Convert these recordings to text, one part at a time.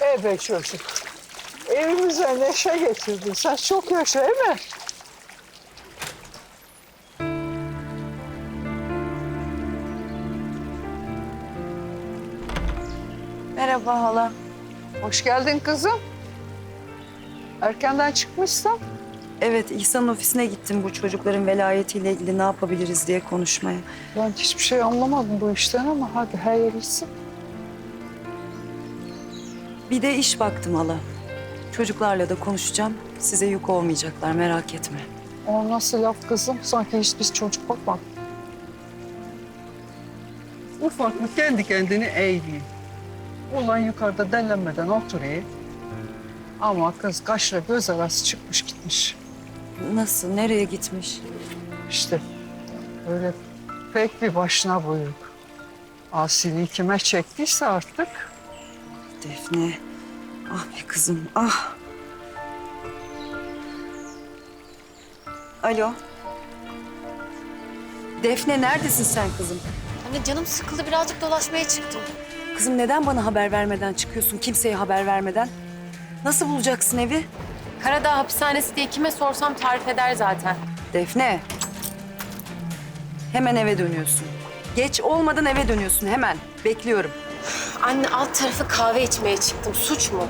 Evet çocuk. Evimize neşe getirdin. Sen çok yaşa değil mi? Merhaba hala. Hoş geldin kızım. Erkenden çıkmışsın. Evet İhsan'ın ofisine gittim bu çocukların velayetiyle ilgili ne yapabiliriz diye konuşmaya. Ben hiçbir şey anlamadım bu işten ama hadi hayırlısı. Bir de iş baktım hala. Çocuklarla da konuşacağım. Size yük olmayacaklar merak etme. O nasıl laf kızım? Sanki hiç biz çocuk bakmadık. Ufaklık kendi kendini eğdi. Ulan yukarıda dellenmeden oturuyor. Ama kız kaşla göz arası çıkmış gitmiş. Nasıl? Nereye gitmiş? İşte öyle pek bir başına buyruk. Asili kime çektiyse artık Defne. Ah be kızım ah. Alo. Defne neredesin sen kızım? Anne canım sıkıldı birazcık dolaşmaya çıktım. Kızım neden bana haber vermeden çıkıyorsun? Kimseye haber vermeden. Nasıl bulacaksın evi? Karadağ hapishanesi diye kime sorsam tarif eder zaten. Defne. Hemen eve dönüyorsun. Geç olmadan eve dönüyorsun hemen. Bekliyorum. Anne alt tarafı kahve içmeye çıktım. Suç mu?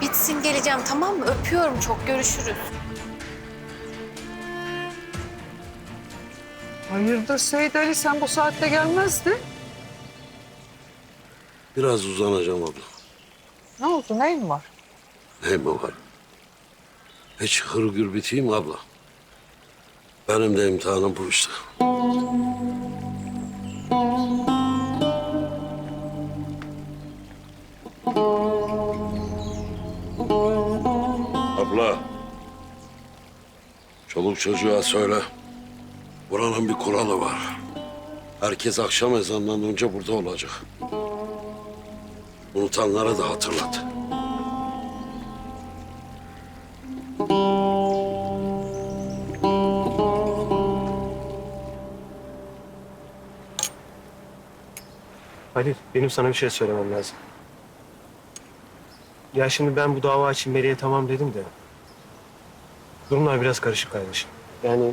Bitsin geleceğim tamam mı? Öpüyorum çok. Görüşürüz. hayırdır Seyit Ali sen bu saatte gelmezdin. Biraz uzanacağım abla. Ne oldu neyin var? Ne mi var? Hiç hırgür biteyim abla. Benim de imtihanım bu işte. Abla. Çoluk çocuğa söyle. Buranın bir kuralı var. Herkes akşam ezanından önce burada olacak. Unutanlara da hatırlat. Halil, benim sana bir şey söylemem lazım. Ya şimdi ben bu dava için Meri'ye tamam dedim de... ...durumlar biraz karışık kardeşim. Yani...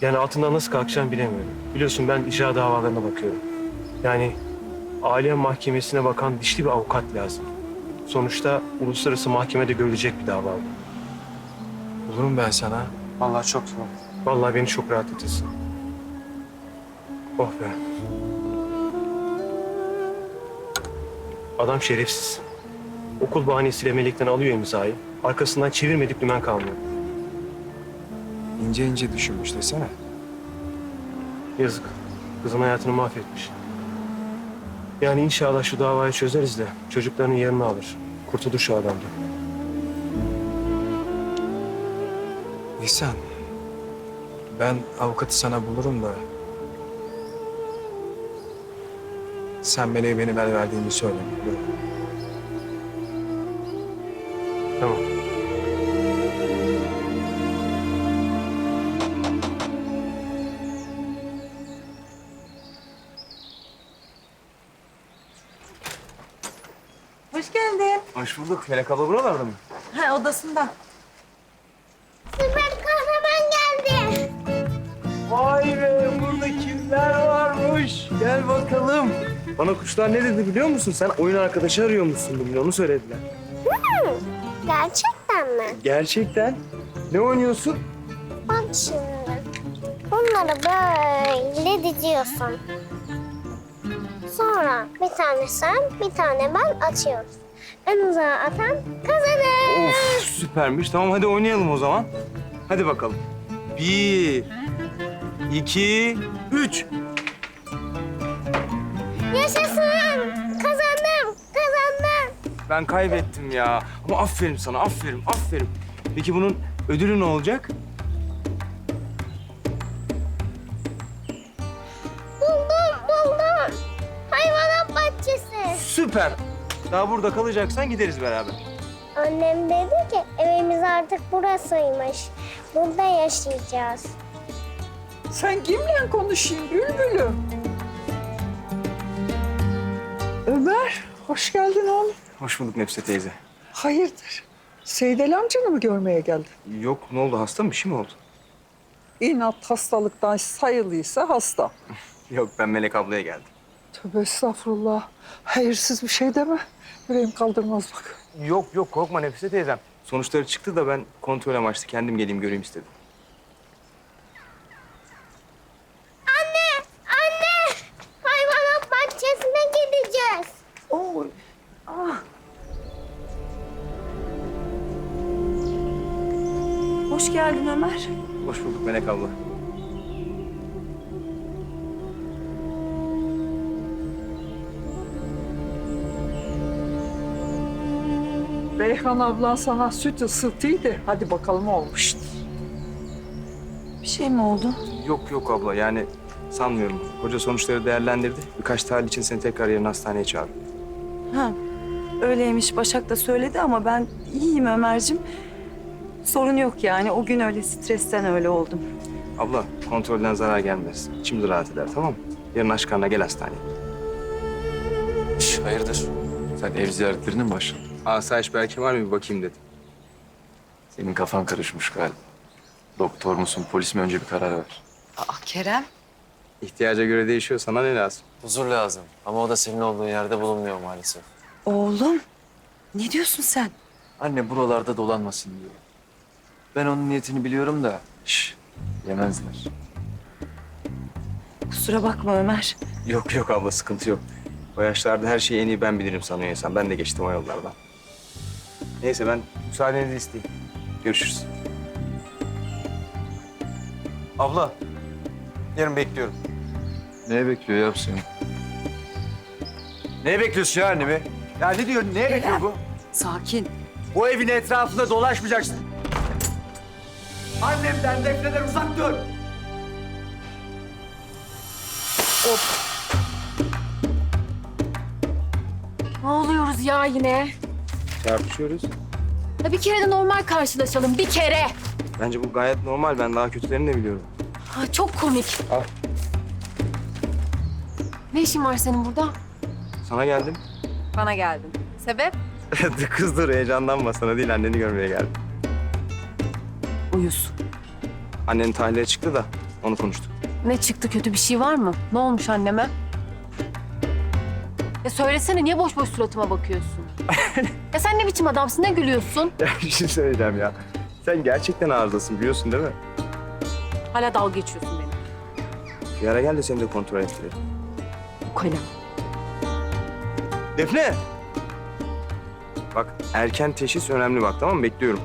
Yani altından nasıl kalkacağım bilemiyorum. Biliyorsun ben icra davalarına bakıyorum. Yani... Aile mahkemesine bakan dişli bir avukat lazım. Sonuçta uluslararası mahkemede görülecek bir dava bu. Bulurum ben sana. Vallahi çok zor. Vallahi beni çok rahatlatırsın. Oh be. Adam şerefsiz. Okul bahanesiyle melekten alıyor imzayı. Arkasından çevirmedik dümen kalmıyor. İnce ince düşünmüş desene. Yazık. Kızın hayatını mahvetmiş. Yani inşallah şu davayı çözeriz de çocukların yerini alır. Kurtulur şu adamdan. İhsan. Ben avukatı sana bulurum da... Sen Meleğe beni ver verdiğini söyle. Tamam. Hoş geldin. Hoş bulduk. Melek abla buralarda mı? Ha odasında. Süper kahraman geldi. Vay be burada kimler varmış? Gel bakalım. Bana kuşlar ne dedi biliyor musun? Sen oyun arkadaşı arıyormuşsun bugün onu söylediler. Gerçekten mi? Gerçekten. Ne oynuyorsun? Bak şimdi. Bunları böyle diziyorsun. Sonra bir tane sen, bir tane ben atıyoruz. En uzağa atan kazanır. Of süpermiş. Tamam hadi oynayalım o zaman. Hadi bakalım. Bir, iki, üç. Yaşasın! Kazandım, kazandım. Ben kaybettim ya. Ama aferin sana, aferin, aferin. Peki bunun ödülü ne olacak? Süper. Daha burada kalacaksan gideriz beraber. Annem dedi ki evimiz artık burasıymış. Burada yaşayacağız. Sen kimle konuşayım bülbülüm? Ömer Hoş geldin oğlum. Hoş bulduk Nefse teyze. Hayırdır? Seydel amcanı mı görmeye geldin? Yok ne oldu hasta mı bir şey mi oldu? İnat hastalıktan sayılıysa hasta. Yok ben Melek ablaya geldim. Tövbe estağfurullah. Hayırsız bir şey deme. Yüreğim kaldırmaz bak. Yok yok korkma Nefise teyzem. Sonuçları çıktı da ben kontrol amaçlı kendim geleyim göreyim istedim. Anne, anne. Hayvanat bahçesine gideceğiz. Oy. Ah. Hoş geldin Ömer. Hoş bulduk Melek abla. Beyhan ablan sana süt ısıtıydı. Hadi bakalım olmuştur. Bir şey mi oldu? Yok yok abla yani sanmıyorum. Hoca sonuçları değerlendirdi. Birkaç tahlil için seni tekrar yarın hastaneye çağırdı. Ha, öyleymiş. Başak da söyledi ama ben iyiyim Ömer'cim. Sorun yok yani. O gün öyle stresten öyle oldum. Abla kontrolden zarar gelmez. Şimdi rahat eder tamam mı? Yarın aç karnına gel hastaneye. Şş, hayırdır? Sen ev ziyaretlerine mi başladın? Asayiş belki var mı bir bakayım dedim. Senin kafan karışmış galiba. Doktor musun, polis mi önce bir karar ver. Aa, Kerem. İhtiyaca göre değişiyor. Sana ne lazım? Huzur lazım ama o da senin olduğun yerde bulunmuyor maalesef. Oğlum. Ne diyorsun sen? Anne buralarda dolanmasın diyor. Ben onun niyetini biliyorum da. Şş, yemezler. Kusura bakma Ömer. Yok yok abla sıkıntı yok. O yaşlarda her şeyi en iyi ben bilirim sanıyorsan. Ben de geçtim o yollardan. Neyse ben müsaadenizi isteyeyim. Görüşürüz. Abla, yarın bekliyorum. Neye bekliyor ya bu seni? Neye bekliyorsun ya annemi? Ya ne diyor, neye bekliyor bu? Sakin. Bu evin etrafında dolaşmayacaksın. Annemden, Defne'den uzak dur. Ne oluyoruz ya yine? Çarpışıyoruz. Ya bir kere de normal karşılaşalım. Bir kere. Bence bu gayet normal. Ben daha kötülerini de biliyorum. Ha, çok komik. Al. Ne işin var senin burada? Sana geldim. Bana geldin. Sebep? Kız dur heyecanlanma. Sana değil anneni görmeye geldim. Uyuz. Annenin tahlili çıktı da onu konuştuk. Ne çıktı? Kötü bir şey var mı? Ne olmuş anneme? Ya söylesene niye boş boş suratıma bakıyorsun? ya sen ne biçim adamsın? Ne gülüyorsun? Ya bir şey söyleyeceğim ya. Sen gerçekten arızasın biliyorsun değil mi? Hala dalga geçiyorsun benimle. Bir ara gel de seni de kontrol ettirelim. Bu kalem. Defne! Bak erken teşhis önemli bak tamam mı? Bekliyorum.